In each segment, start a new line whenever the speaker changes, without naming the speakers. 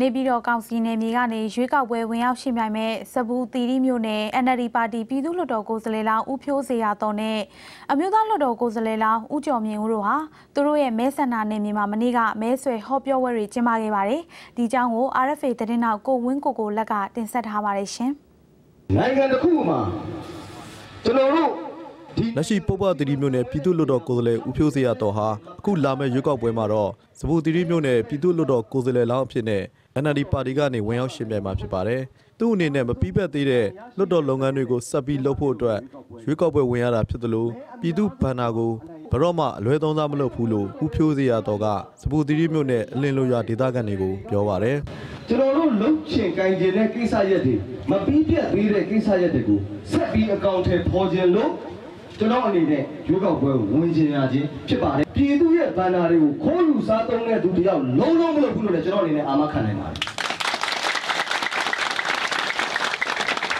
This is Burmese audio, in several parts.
နေပြည်တော်ကောင်စီနယ်မြေကနေရွေးကောက်ပွဲဝင်ရောက်ရှင်ပြိုင်မဲ့စပူတီရီမျိုးနဲ့ NLD ပါတီပြည်သူ့လွှတ်တော်ကိုယ်စားလှယ်လောင်းဦးဖြိုးစေရတော်နဲ့အမျိုးသားလွှတ်တော်ကိုယ်စားလှယ်လောင်းဦးကျော်မြင့်ဦးတို့ဟာသူတို့ရဲ့မဲဆန္ဒနယ်မြေမှာမနေ့ကမဲဆွယ်ဟောပြောပွဲတွေကျင်းပခဲ့ပါတယ်။ဒီအကြောင်းကို RFA သတင်းတောက်ကိုဝင်းကိုကိုလက်ကတင်ဆက်ထားပါတယ်ရှင်။
နိုင်ငံတစ်ခုမှာကျွန်တော်တို့ဒီ
လက်ရှိပုပ္ပတိရီမြို့နယ်ပြည်သူ့လွှတ်တော်ကိုယ်စားလှယ်ဦးဖြိုးစေရတော်ဟာအခုလာမယ့်ရွေးကောက်ပွဲမှာတော့စပူတိရီမြို့နယ်ပြည်သူ့လွှတ်တော်ကိုယ်စားလှယ်လောင်းအဖြစ်နဲ့ NLD ပါတီကနေဝင်ရောက်ရှင်ပြိုင်မှာဖြစ်ပါတယ်။သူ့အနေနဲ့မပြီးပတ်သေးတဲ့လွှတ်တော်လုပ်ငန်းတွေကိုဆက်ပြီးလုပ်ဖို့အတွက်ရွေးကောက်ပွဲဝင်ရတာဖြစ်သလိုပြည်သူ့ဘဏ္ဍာကိုဘယ်တော့မှအလွဲသုံးစားမလုပ်ဘူးလို့ဦးဖြိုးစေရတော်ကစပူတိရီမြို့နယ်အလင်းလိုရွာဒေသခံတွေကိုပြောပါတယ်။
ကျွန်တော်တို့လှုပ်ချင်ကြင်ကျင်တဲ့ကိစ္စရက်တွေမပြီးပြတ်သေးတဲ့ကိစ္စရက်တွေကိုဆက်ပြီးအကောင့်ထဲပေါ်ခြင်းလို့ ကျွန်တော်အနေနဲ့ရွေးကောက်ပွဲကိုဝင်ခြင်းရခြင်းဖြစ်ပါတယ်ပြည်သူရဲ့ဗန္နာတွေကိုခိုးယူစားသုံးတဲ့သူတယောက်လုံးလုံးမလုပ်ဘူးလို့လည်းကျွန်တော်အနေနဲ့အာမခံနိုင်ပါတယ်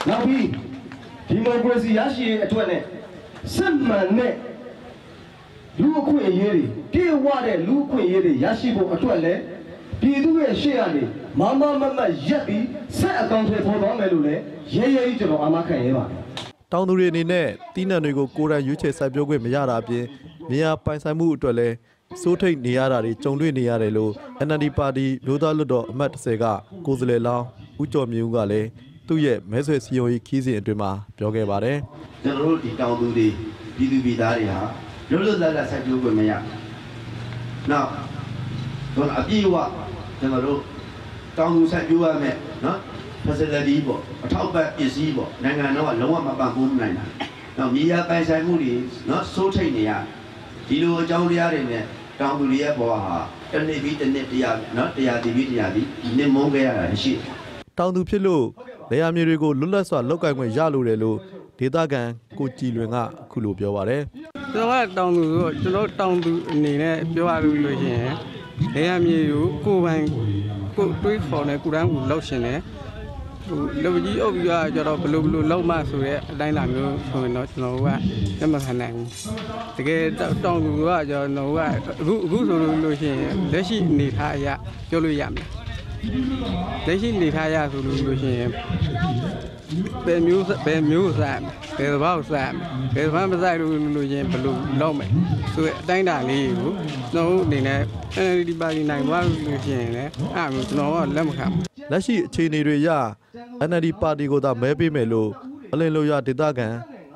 နောက်ပြီးဒီမိုကရေစီရရှိရေးအတွက်နဲ့စစ်မှန်တဲ့လူအခွင့်အရေးတွေပြေဝတဲ့လူအခွင့်အရေးတွေရရှိဖို့အတွက်လည်းပြည်သူရဲ့ရှေ့ကနေမမမမရက်ပြီးဆက်အကောင့်တွေပေါ်သွားမယ်လို့လည်းရဲရဲကြီးကျွန်တော်အာမခံရဲပါတယ်
တောင်သူတွေအနေနဲ့တီးနှံတွေကိုကိုယ်တိုင်ရွေးချယ်စိုက်ပျိုးခွင့်မရတာအပြင်မြေယာပိုင်ဆိုင်မှုအတွက်လည်းစိုးထိတ်နေရတာတွေကြုံတွေ့နေရတယ်လို့ NLD ပါတီမျိုးသားလွှတ်တော်အမတ်30ကကိုယ်စားလှယ်လောင်းဦးကျော်မြင့်ဦးကလည်းသူ့ရဲ့မဲဆွယ်စီယုံရေးခီးစဉ်အတွင်းမှာပြောခဲ့ပါတယ်
ကျွန်တော်တို့ဒီတောင်သူတွေပြည်သူပြည်သားတွေဟာလွတ်လွတ်လပ်လပ်စိုက်ပျိုးခွင့်မရ။နောက်တော့အပြည့်အဝကျွန်တော်တို့တောင်သူစိုက်ပျိုးရမယ်နော် facility ပေါ့အထောက်ပံ့ပစ္စည်းပေါ့နိုင်ငံတော်ကလုံးဝမပံ့ပိုးနိုင်တာ။နောက်မြေယာပိုင်ဆိုင်မှုတွေနော်စိုးထိတ်နေရဒီလိုအကြောင်းတရားတွေနဲ့တောင်သူတွေရဲ့ဘဝဟာတစ်နေ့ပြီးတစ်နေ့တရားနော်တရားတည်ပြီးတရားတည်နစ်မုန်းခဲ့ရတာရှိတယ်
တောင်သူဖြစ်လို့လေယာမြေတွေကိုလွတ်လပ်စွာလောက်ကင်ခွင့်ရလိုတယ်လို့ဒေသခံကိုကြည်လွင်ကအခုလိုပြောပါတယ်
ကျွန်တော်ကတောင်သူဆိုတော့ကျွန်တော်တောင်သူအနေနဲ့ပြောရလို့ရှိရင်လေယာမြေကိုကိုယ်ပိုင်ကိုယ်တွေးခေါ်နေကိုယ်တန်းကိုလောက်ရှင်တယ် ဟိုလူကြီးအုပ်ပြီးတော့ကျတော့ဘယ်လိုဘယ်လိုလောက်မှဆိုရဲအတိုင်းလာမျိုးဆိုရင်တော့ကျွန်တော်ကလက်မခံနိုင်ဘူးတကယ်တောင်သူကကျွန်တော်ကအခုအခုဆိုလို့ရှိရင်လက်ရှိအနေထားအရပြောလို့ရမယ်လက်ရှိအနေထားအရဆိုလို့ရှိရင်ဘယ်မျိုးဘယ်မျိုးစားဘယ်ဘာကိုစားဘယ်ဘာမစားလို့လို့ရင်ဘယ်လိုလုပ်မယ်ဆိုတဲ့အတိုင်းအတာလေးကိုကျွန်တော်တို့အနေနဲ့ NLD ပါတီနိုင်သွားလို့ရှိရင်လည်းအဲ့မျိုးကျွန်တော်ကလက်မခံဘူး
လက်ရှိအခြေအနေတွေအရ NLD ပါတီကိုသာမဲပေးမယ်လို့အလင်းလိုရဒေသခံ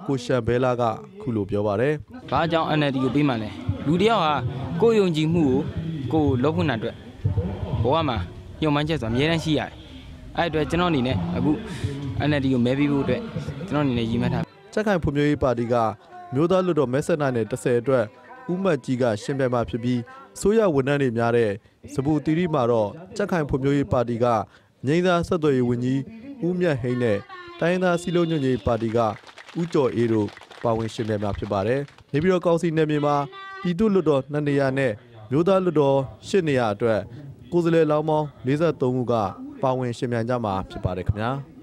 ကိုရှန်ဘဲလာကအခုလိုပြောပါတယ်။
ဘာကြောင့် NLD ကိုပေးမှလဲ။လူတယောက်ဟာကိုယ်ယုံကြည်မှုကိုကိုယ်လုပ်ခွင့်တာအတွက်ဘဝမှာညှို့မှန်းချက်ဆိုတာအများတန်းရှိရတယ်။အဲ့အတွက်ကျွန်တော်အနေနဲ့အခု NLD ကိုမဲပေးဖို့အတွက်ကျွန်တော်အနေနဲ့ရည်မှန်းထား
ချက်ခိုင်ဖွံ့ဖြိုးရေးပါတီကမျိုးသားလွှတ်တော်မဲဆက်နိုင်တဲ့30အတွက် ဥမတ်ကြီးကရှင်းပြမှာဖြစ်ပြီးဆိုရဝန်ထမ်းတွေများတဲ့စပူတီရီမှာတော့ချက်ခိုင်ဖွံ့ဖြိုးရေးပါတီကငိမ့်သားဆက်သွယ်ရေးဝန်ကြီးဦးမြတ်ဟိန်းနဲ့တိုင်းရင်းသားစီလုံးညွန့်ကြီးပါတီကဦးကျော်အေးတို့ပါဝင်ရှင်းပြမှာဖြစ်ပါတယ်။နေပြည်တော်ကောင်စီနယ်မြေမှာပြည်သူ့လွှတ်တော်2နေရာနဲ့မျိုးသားလွှတ်တော်8နေရာအတွက်ကိုယ်စားလှယ်လောင်းပေါင်း43ဦးကပါဝင်ရှင်းပြကြမှာဖြစ်ပါတယ်ခင်ဗျာ။